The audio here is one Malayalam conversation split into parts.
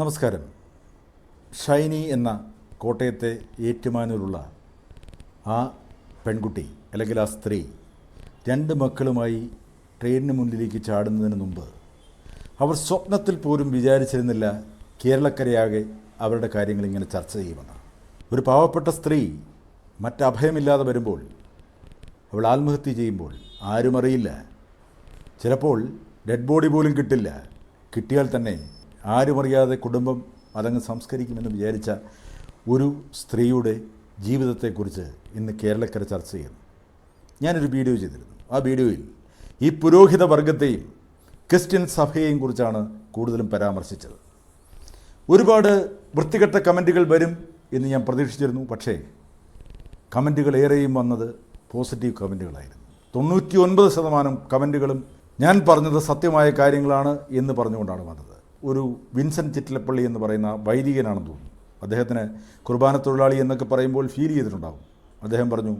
നമസ്കാരം. ഷൈനി എന്ന കോട്ടയത്തെ ഏറ്റുമാനൂരുള്ള ആ പെൺകുട്ടി അല്ലെങ്കിൽ ആ സ്ത്രീ രണ്ട് മക്കളുമായി ട്രെയിനിന് മുന്നിലേക്ക് ചാടുന്നതിന് മുമ്പ് അവർ സ്വപ്നത്തിൽ പോലും വിചാരിച്ചിരുന്നില്ല കേരളക്കരയാകെ അവരുടെ കാര്യങ്ങൾ ഇങ്ങനെ ചർച്ച ചെയ്യുമെന്ന്. ഒരു പാവപ്പെട്ട സ്ത്രീ മറ്റഭയമില്ലാതെ വരുമ്പോൾ അവൾ ആത്മഹത്യ ചെയ്യുമ്പോൾ ആരും അറിയില്ല. ചിലപ്പോൾ ഡെഡ് ബോഡി പോലും കിട്ടില്ല. കിട്ടിയാൽ തന്നെ ആരും അറിയാതെ കുടുംബം അതങ്ങ് സംസ്കരിക്കുമെന്ന് വിചാരിച്ച ഒരു സ്ത്രീയുടെ ജീവിതത്തെക്കുറിച്ച് ഇന്ന് കേരളക്കര ചർച്ച ചെയ്യുന്നു. ഞാനൊരു വീഡിയോ ചെയ്തിരുന്നു. ആ വീഡിയോയിൽ ഈ പുരോഹിത വർഗത്തെയും ക്രിസ്ത്യൻ സഭയെയും കുറിച്ചാണ് കൂടുതലും പരാമർശിച്ചത്. ഒരുപാട് വൃത്തികെട്ട കമന്റുകൾ വരും എന്ന് ഞാൻ പ്രതീക്ഷിച്ചിരുന്നു. പക്ഷേ കമന്റുകൾ ഏറെയും വന്നത് പോസിറ്റീവ് കമന്റുകളായിരുന്നു. തൊണ്ണൂറ്റി ഒൻപത് ശതമാനം കമന്റുകളും ഞാൻ പറഞ്ഞത് സത്യമായ കാര്യങ്ങളാണ് എന്ന് പറഞ്ഞുകൊണ്ടാണ് വന്നത്. ഒരു വിൻസെന്റ് ചിറ്റിലപ്പള്ളി എന്ന് പറയുന്ന വൈദികനാണെന്ന് തോന്നുന്നു. അദ്ദേഹത്തിന് കുർബാന തൊഴിലാളി എന്നൊക്കെ പറയുമ്പോൾ ഫീൽ ചെയ്തിട്ടുണ്ടാകും അദ്ദേഹം പറഞ്ഞു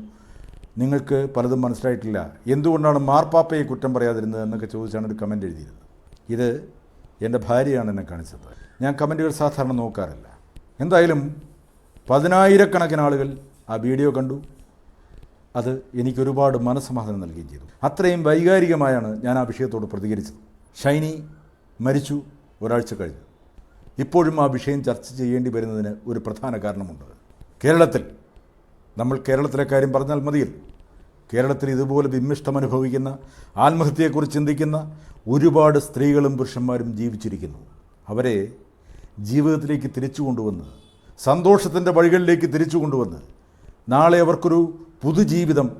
നിങ്ങൾക്ക് പലതും മനസ്സിലായിട്ടില്ല. എന്തുകൊണ്ടാണ് മാർപ്പാപ്പയെ കുറ്റം പറയാതിരുന്നത്? എന്നൊക്കെ ചോദിച്ചാണ് ഒരു കമന്റ് എഴുതിയിരുന്നത്. ഇത് എന്റെ ഭാര്യയാണ് എന്നെ കാണിച്ചത്. ഞാൻ കമന്റുകൾ സാധാരണ നോക്കാറില്ല. എന്തായാലും പതിനായിരക്കണക്കിന് ആളുകൾ ആ വീഡിയോ കണ്ടു. അത് എനിക്കൊരുപാട് മനസ്സമാധാനം നൽകുകയും ചെയ്തു. അത്രയും വൈകാരികമായാണ് ഞാൻ ആ വിഷയത്തോട് പ്രതികരിച്ചത്. ഷൈനി മരിച്ചു. ഒരാഴ്ച കഴിഞ്ഞു. ഇപ്പോഴും ആ വിഷയം ചർച്ച ചെയ്യേണ്ടി വരുന്നതിന് ഒരു പ്രധാന കാരണമുണ്ട്. കേരളത്തിൽ നമ്മൾ കേരളത്തിലെ കാര്യം പറഞ്ഞാൽ മതിയല്ലോ കേരളത്തിൽ ഇതുപോലെ വിമ്മിഷ്ടം അനുഭവിക്കുന്ന ആത്മഹത്യയെക്കുറിച്ച് ചിന്തിക്കുന്ന ഒരുപാട് സ്ത്രീകളും പുരുഷന്മാരും ജീവിച്ചിരിക്കുന്നു. അവരെ ജീവിതത്തിലേക്ക് തിരിച്ചു കൊണ്ടുവന്ന് സന്തോഷത്തിന്റെ വഴികളിലേക്ക് തിരിച്ചു കൊണ്ടുവന്ന് നാളെ അവർക്കൊരു പുതുജീവിതം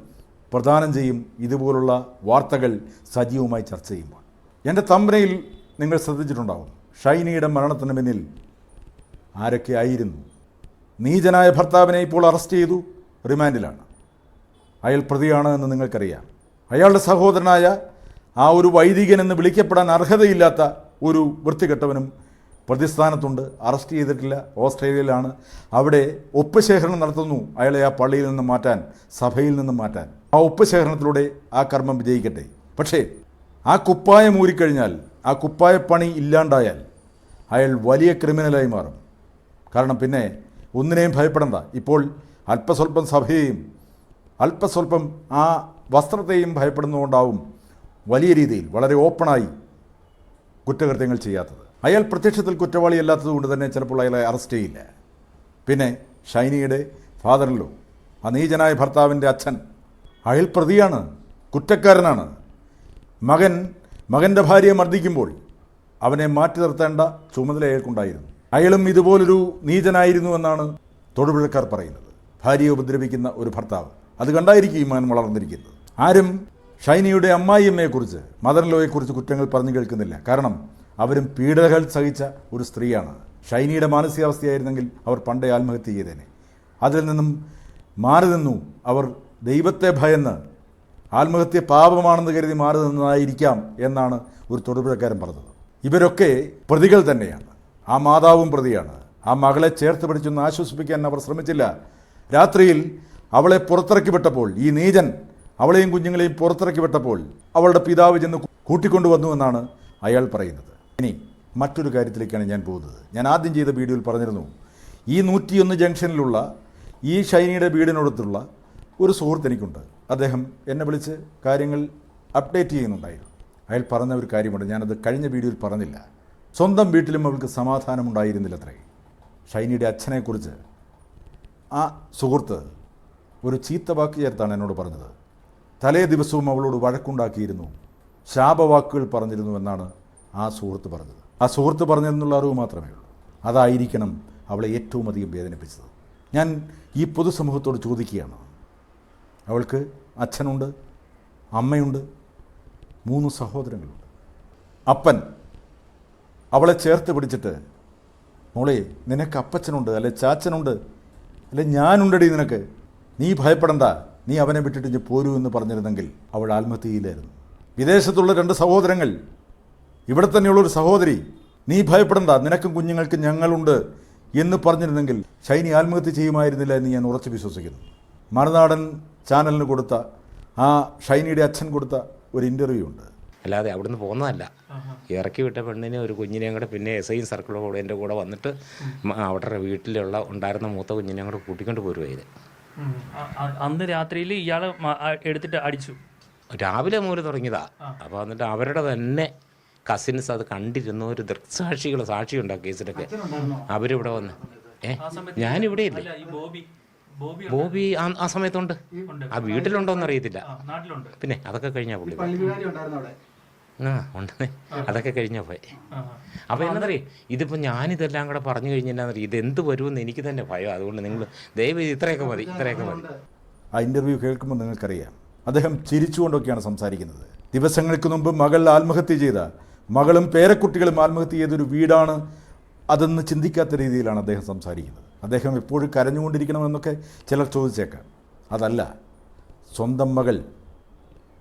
പ്രദാനം ചെയ്യും ഇതുപോലുള്ള വാർത്തകൾ സജീവമായി ചർച്ച ചെയ്യുമ്പോൾ. എന്റെ തമ്പനയിൽ നിങ്ങൾ ശ്രദ്ധിച്ചിട്ടുണ്ടാവും. ഷൈനിയുടെ മരണത്തിന് പിന്നിൽ ആരൊക്കെ ആയിരുന്നു? നീചനായ ഭർത്താവിനെ ഇപ്പോൾ അറസ്റ്റ് ചെയ്തു റിമാൻഡിലാണ്. അയാൾ പ്രതിയാണ് എന്ന് നിങ്ങൾക്കറിയാം. അയാളുടെ സഹോദരനായ ആ ഒരു വൈദികൻ എന്ന് വിളിക്കപ്പെടാൻ അർഹതയില്ലാത്ത ഒരു വൃത്തികെട്ടവനും പ്രതിസ്ഥാനത്തുണ്ട്. അറസ്റ്റ് ചെയ്തിട്ടില്ല ഓസ്ട്രേലിയയിലാണ്. അവിടെ ഒപ്പ് ശേഖരണം നടത്തുന്നു അയാളെ ആ പള്ളിയിൽ നിന്ന് മാറ്റാൻ സഭയിൽ നിന്ന് മാറ്റാൻ. ആ ഒപ്പ് ശേഖരണത്തിലൂടെ ആ കർമ്മം വിജയിക്കട്ടെ. പക്ഷേ ആ കുപ്പായം ഊരിക്കഴിഞ്ഞാൽ ആ കുപ്പായപ്പണി ഇല്ലാണ്ടായാൽ അയാൾ വലിയ ക്രിമിനലായി മാറും. കാരണം പിന്നെ ഒന്നിനെയും ഭയപ്പെടണ്ട. ഇപ്പോൾ അല്പസ്വല്പം സഭയെയും അല്പസ്വല്പം ആ വസ്ത്രത്തെയും ഭയപ്പെടുന്നതുകൊണ്ടാവും വലിയ രീതിയിൽ വളരെ ഓപ്പണായി കുറ്റകൃത്യങ്ങൾ ചെയ്യാത്തത്. അയാൾ പ്രത്യക്ഷത്തിൽ കുറ്റവാളിയല്ലാത്തതുകൊണ്ട് തന്നെ ചിലപ്പോൾ അയാളെ അറസ്റ്റ് ചെയ്യില്ല. പിന്നെ ഷൈനിയുടെ ഫാദറിലോ ആ നീചനായ ഭർത്താവിന്റെ അച്ഛൻ അയാൾ പ്രതിയാണ് കുറ്റക്കാരനാണ്. മകൻ മകന്റെ ഭാര്യയെ മർദ്ദിക്കുമ്പോൾ അവനെ മാറ്റി നിർത്തേണ്ട ചുമതല അയാൾക്കുണ്ടായിരുന്നു. അയാളും ഇതുപോലൊരു നീചനായിരുന്നു എന്നാണ് തൊടുപുഴക്കാർ പറയുന്നത്. ഭാര്യയെ ഉപദ്രവിക്കുന്ന ഒരു ഭർത്താവ്. അത് കണ്ടായിരിക്കും ഈ മകൻ വളർന്നിരിക്കുന്നത്. ആരും ഷൈനിയുടെ അമ്മായിയമ്മയെക്കുറിച്ച് മദർലോയെക്കുറിച്ച് കുറ്റങ്ങൾ പറഞ്ഞു കേൾക്കുന്നില്ല. കാരണം അവരും പീഡകൾ സഹിച്ച ഒരു സ്ത്രീയാണ്. ഷൈനിയുടെ മാനസികാവസ്ഥയായിരുന്നെങ്കിൽ അവർ പണ്ടേ ആത്മഹത്യ ചെയ്തേനെ. അതിൽ നിന്നും മാറി നിന്നു. അവർ ദൈവത്തെ ഭയന്ന് ആത്മഹത്യ പാപമാണെന്ന് കരുതി മാറി നിന്നതായിരിക്കാം എന്നാണ് ഒരു തൊടുപുഴക്കാരൻ പറഞ്ഞത്. ഇവരൊക്കെ പ്രതികൾ തന്നെയാണ്. ആ മാതാവും പ്രതിയാണ്. ആ മകളെ ചേർത്ത് പിടിച്ചൊന്ന് ആശ്വസിപ്പിക്കാൻ അവർ ശ്രമിച്ചില്ല. രാത്രിയിൽ അവളെ പുറത്തിറക്കി വിട്ടപ്പോൾ ഈ നീചൻ അവളെയും കുഞ്ഞുങ്ങളെയും പുറത്തിറക്കി വിട്ടപ്പോൾ അവളുടെ പിതാവ് ചെന്ന് കൂട്ടിക്കൊണ്ടുവന്നു എന്നാണ് അയാൾ പറയുന്നത്. ഇനി മറ്റൊരു കാര്യത്തിലേക്കാണ് ഞാൻ പോകുന്നത്. ഞാൻ ആദ്യം ചെയ്ത വീഡിയോയിൽ പറഞ്ഞിരുന്നു ഈ നൂറ്റിയൊന്ന് ജംഗ്ഷനിലുള്ള ഈ ഷൈനിയുടെ വീടിനടുത്തുള്ള ഒരു സുഹൃത്ത് എനിക്കുണ്ട്. അദ്ദേഹം എന്നെ വിളിച്ച് കാര്യങ്ങൾ അപ്ഡേറ്റ് ചെയ്യുന്നുണ്ടായിരുന്നു. അയാൾ പറഞ്ഞ ഒരു കാര്യമുണ്ട്. ഞാനത് കഴിഞ്ഞ വീഡിയോയിൽ പറഞ്ഞില്ല. സ്വന്തം വീട്ടിലും അവൾക്ക് സമാധാനമുണ്ടായിരുന്നില്ല അത്രേ. ഷൈനിയുടെ അച്ഛനെക്കുറിച്ച് ആ സുഹൃത്ത് ഒരു ചീത്ത വാക്ക് ചേർത്താണ് എന്നോട് പറഞ്ഞത്. തലേ ദിവസവും അവളോട് വഴക്കുണ്ടാക്കിയിരുന്നു. ശാപവാക്കുകൾ പറഞ്ഞിരുന്നു എന്നാണ് ആ സുഹൃത്ത് പറഞ്ഞത്. ആ സുഹൃത്ത് പറഞ്ഞതെന്നുള്ള അറിവ് മാത്രമേ ഉള്ളൂ. അതായിരിക്കണം അവളെ ഏറ്റവും അധികം വേദനിപ്പിച്ചത്. ഞാൻ ഈ പൊതുസമൂഹത്തോട് ചോദിക്കുകയാണ്. അവൾക്ക് അച്ഛനുണ്ട് അമ്മയുണ്ട് മൂന്ന് സഹോദരങ്ങളുണ്ട്. അപ്പൻ അവളെ ചേർത്ത് പിടിച്ചിട്ട് മോളെ നിനക്ക് അപ്പച്ചനുണ്ട് അല്ലെ ചാച്ചനുണ്ട് അല്ലെ ഞാനുണ്ടടി നിനക്ക്. നീ ഭയപ്പെടണ്ട നീ അവനെ വിട്ടിട്ട് ഇഞ്ഞ് പോരൂ എന്ന് പറഞ്ഞിരുന്നെങ്കിൽ അവൾ ആത്മഹത്യയിലായിരുന്നു. വിദേശത്തുള്ള രണ്ട് സഹോദരങ്ങൾ ഇവിടെ തന്നെയുള്ളൊരു സഹോദരി നീ ഭയപ്പെടണ്ട നിനക്കും കുഞ്ഞുങ്ങൾക്കും ഞങ്ങളുണ്ട് എന്ന് പറഞ്ഞിരുന്നെങ്കിൽ ഷൈനി ആത്മഹത്യ ചെയ്യുമായിരുന്നില്ല എന്ന് ഞാൻ ഉറച്ചു വിശ്വസിക്കുന്നു. മറുനാടൻ ചാനലിന് കൊടുത്ത ആ ഷൈനിയുടെ അച്ഛൻ കൊടുത്ത ഒരു ഇന്റർവ്യൂ ഉണ്ട്. അല്ലാതെ അവിടുന്ന് പോകുന്നതല്ല. ഇറക്കി വിട്ട പെണ്ണിനെ ഒരു കുഞ്ഞിനെയും കൂടെ പിന്നെ എസ് ഐ സർക്കിളും കൂടെ എന്റെ കൂടെ വന്നിട്ട് അവിടെ അവരുടെ വീട്ടിലുള്ള ഉണ്ടായിരുന്ന മൂത്ത കുഞ്ഞിനെയും കൂടെ കൂട്ടിക്കൊണ്ട് അ- അന്ന് രാത്രിയിൽ ഇയാൾ എടുത്തിട്ട് അടിച്ചു. രാവിലെ മുതൽ തുടങ്ങിയതാ. അപ്പോൾ എന്നിട്ട് അവരുടെ തന്നെ കസിൻസ് അത് കണ്ടിരുന്ന ഒരു ദൃക്സാക്ഷികൾ സാക്ഷിയുണ്ടാ കേസിലൊക്കെ അവരിവിടെ വന്ന്. ഏഹ് ഞാനിവിടെ ഇല്ല അല്ല ഈ ബോബി ആ ആ സമയത്തുണ്ട്. ആ വീട്ടിലുണ്ടോന്ന് അറിയത്തില്ല. നാട്ടിലുണ്ട്. പിന്നെ അതൊക്കെ കഴിഞ്ഞാ പുള്ളി പോയി. പള്ളിവികാരി ഉണ്ടായിരുന്നു അവിടെ. ആ ഉണ്ട് അതൊക്കെ കഴിഞ്ഞാ പോയി. അപ്പൊ അപ്പോൾ എന്നറിയാം ഇതിപ്പോൾ ഞാനിതെല്ലാം കൂടെ പറഞ്ഞു കഴിഞ്ഞാന്നറിയ ഇത് എന്ത് വരുമെന്ന് എനിക്ക് തന്നെ ഭയം. അതുകൊണ്ട് നിങ്ങൾ ദയവ് ഇത്രയൊക്കെ മതി ഇത്രയൊക്കെ മതി. ആ ഇന്റർവ്യൂ കേൾക്കുമ്പോൾ നിങ്ങൾക്കറിയാം അദ്ദേഹം ചിരിച്ചുകൊണ്ടൊക്കെയാണ് സംസാരിക്കുന്നത്. ദിവസങ്ങൾക്ക് മുമ്പ് മകൾ ആത്മഹത്യ ചെയ്ത മകളും പേരക്കുട്ടികളും ആത്മഹത്യ ചെയ്തൊരു വീടാണ് അതെന്ന് ചിന്തിക്കാത്ത രീതിയിലാണ് അദ്ദേഹം സംസാരിക്കുന്നത്. അദ്ദേഹം എപ്പോഴും കരഞ്ഞുകൊണ്ടിരിക്കണമെന്നൊക്കെ ചിലർ ചോദിച്ചേക്കാം. അതല്ല സ്വന്തം മകൾ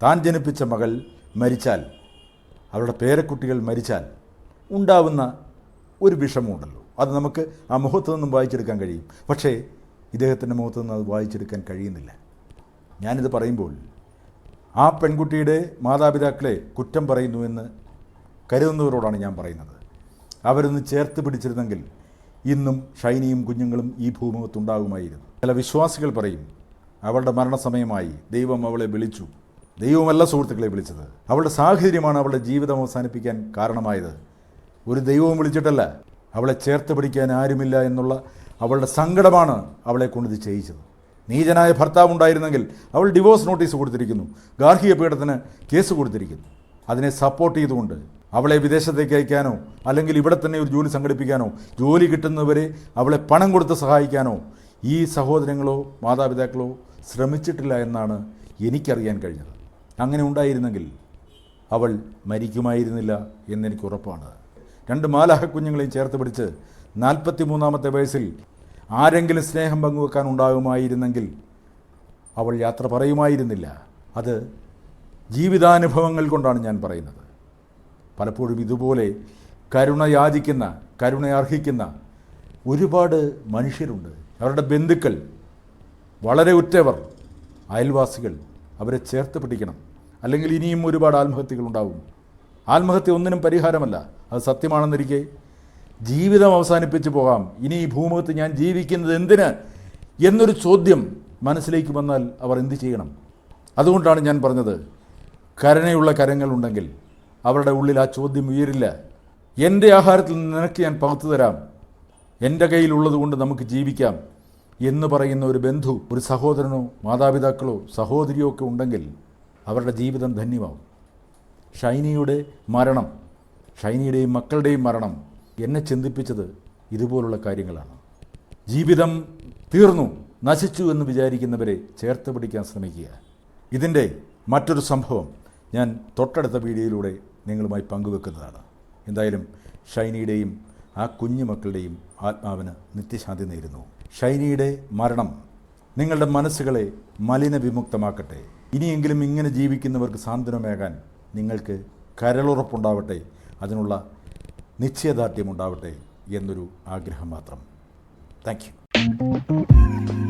താൻ ജനിപ്പിച്ച മകൾ മരിച്ചാൽ അവരുടെ പേരക്കുട്ടികൾ മരിച്ചാൽ ഉണ്ടാവുന്ന ഒരു വിഷമമുണ്ടല്ലോ. അത് നമുക്ക് ആ മുഖത്തു നിന്നും വായിച്ചെടുക്കാൻ കഴിയും. പക്ഷേ ഇദ്ദേഹത്തിന്റെ മുഖത്തു നിന്ന് അത് വായിച്ചെടുക്കാൻ കഴിയുന്നില്ല. ഞാനിത് പറയുമ്പോൾ ആ പെൺകുട്ടിയുടെ മാതാപിതാക്കളെ കുറ്റം പറയുന്നു എന്ന് കരുതുന്നവരോടാണ് ഞാൻ പറയുന്നത്. അവരൊന്ന് ചേർത്ത് പിടിച്ചിരുന്നെങ്കിൽ ഇന്നും ഷൈനിയും കുഞ്ഞുങ്ങളും ഈ ഭൂമുഖത്തുണ്ടാകുമായിരുന്നു. ചില വിശ്വാസികൾ പറയും അവളുടെ മരണസമയമായി ദൈവം അവളെ വിളിച്ചു. ദൈവമല്ല സുഹൃത്തുക്കളെ വിളിച്ചത്. അവളുടെ സാഹചര്യമാണ് അവളുടെ ജീവിതം അവസാനിപ്പിക്കാൻ കാരണമായത്. ഒരു ദൈവവും വിളിച്ചിട്ടല്ല അവളെ ചേർത്ത് പിടിക്കാൻ ആരുമില്ല എന്നുള്ള അവളുടെ സങ്കടമാണ് അവളെ കൊണ്ടിത് ചെയ്യിച്ചത്. നീചനായ ഭർത്താവ് ഉണ്ടായിരുന്നെങ്കിൽ അവൾ ഡിവോഴ്സ് നോട്ടീസ് കൊടുത്തിരിക്കുന്നു ഗാർഹിക പീഡനത്തിന് കേസ് കൊടുത്തിരിക്കുന്നു. അതിനെ സപ്പോർട്ട് ചെയ്തുകൊണ്ട് അവളെ വിദേശത്തേക്ക് അയക്കാനോ അല്ലെങ്കിൽ ഇവിടെ തന്നെ ഒരു ജോലി സംഘടിപ്പിക്കാനോ ജോലി കിട്ടുന്നവരെ അവളെ പണം കൊടുത്ത് സഹായിക്കാനോ ഈ സഹോദരങ്ങളോ മാതാപിതാക്കളോ ശ്രമിച്ചിട്ടില്ല എന്നാണ് എനിക്കറിയാൻ കഴിഞ്ഞത്. അങ്ങനെ ഉണ്ടായിരുന്നെങ്കിൽ അവൾ മരിക്കുമായിരുന്നില്ല എന്നെനിക്ക് ഉറപ്പാണ്. രണ്ട് മാലാഹ കുഞ്ഞുങ്ങളെയും ചേർത്ത് പിടിച്ച് നാൽപ്പത്തി മൂന്നാമത്തെ വയസ്സിൽ ആരെങ്കിലും സ്നേഹം പങ്കുവെക്കാൻ ഉണ്ടാകുമായിരുന്നെങ്കിൽ അവൾ യാത്ര പറയുമായിരുന്നില്ല. അത് ജീവിതാനുഭവങ്ങൾ കൊണ്ടാണ് ഞാൻ പറയുന്നത്. പലപ്പോഴും ഇതുപോലെ കരുണ യാചിക്കുന്ന കരുണ അർഹിക്കുന്ന ഒരുപാട് മനുഷ്യരുണ്ട്. അവരുടെ ബന്ധുക്കൾ വളരെ ഉറ്റവർ അയൽവാസികൾ അവരെ ചേർത്ത് പിടിക്കണം. അല്ലെങ്കിൽ ഇനിയും ഒരുപാട് ആത്മഹത്യകൾ ഉണ്ടാവും. ആത്മഹത്യ ഒന്നിനും പരിഹാരമല്ല. അത് സത്യമാണെന്നിരിക്കെ ജീവിതം അവസാനിപ്പിച്ച് പോകാം. ഇനി ഈ ഭൂമുഖത്ത് ഞാൻ ജീവിക്കുന്നത് എന്തിന് എന്നൊരു ചോദ്യം മനസ്സിലേക്ക് വന്നാൽ അവർ എന്ത് ചെയ്യണം? അതുകൊണ്ടാണ് ഞാൻ പറഞ്ഞത് കരുണയുള്ള കരങ്ങളുണ്ടെങ്കിൽ അവരുടെ ഉള്ളിൽ ആ ചോദ്യം ഉയരില്ല. എന്റെ ആഹാരത്തിൽ നിനക്ക് ഞാൻ പകുത്തു തരാം. എന്റെ കയ്യിലുള്ളത് കൊണ്ട് നമുക്ക് ജീവിക്കാം എന്ന് പറയുന്ന ഒരു ബന്ധു ഒരു സഹോദരനോ മാതാപിതാക്കളോ സഹോദരിയോ ഒക്കെ ഉണ്ടെങ്കിൽ അവരുടെ ജീവിതം ധന്യമാവും ഷൈനിയുടെ മരണം ഷൈനിയുടെയും മക്കളുടെയും മരണം എന്നെ ചിന്തിപ്പിച്ചത് ഇതുപോലുള്ള കാര്യങ്ങളാണ്. ജീവിതം തീർന്നു നശിച്ചു എന്ന് വിചാരിക്കുന്നവരെ ചേർത്ത് പിടിക്കാൻ ശ്രമിക്കുക. ഇതിന്റെ മറ്റൊരു സംഭവം ഞാൻ തൊട്ടടുത്ത വീഡിയോയിലൂടെ നിങ്ങളുമായി പങ്കുവെക്കുന്നതാണ്. എന്തായാലും ഷൈനിയുടെയും ആ കുഞ്ഞു മക്കളുടെയും ആത്മാവിന് നിത്യശാന്തി നേരുന്നു. ഷൈനിയുടെ മരണം നിങ്ങളുടെ മനസ്സുകളെ മലിനവിമുക്തമാക്കട്ടെ. ഇനിയെങ്കിലും ഇങ്ങനെ ജീവിക്കുന്നവർക്ക് സാന്ത്വനമേകാൻ നിങ്ങൾക്ക് കരളുറപ്പുണ്ടാവട്ടെ. അതിനുള്ള നിശ്ചയദാർഢ്യമുണ്ടാവട്ടെ എന്നൊരു ആഗ്രഹം മാത്രം. Thank you.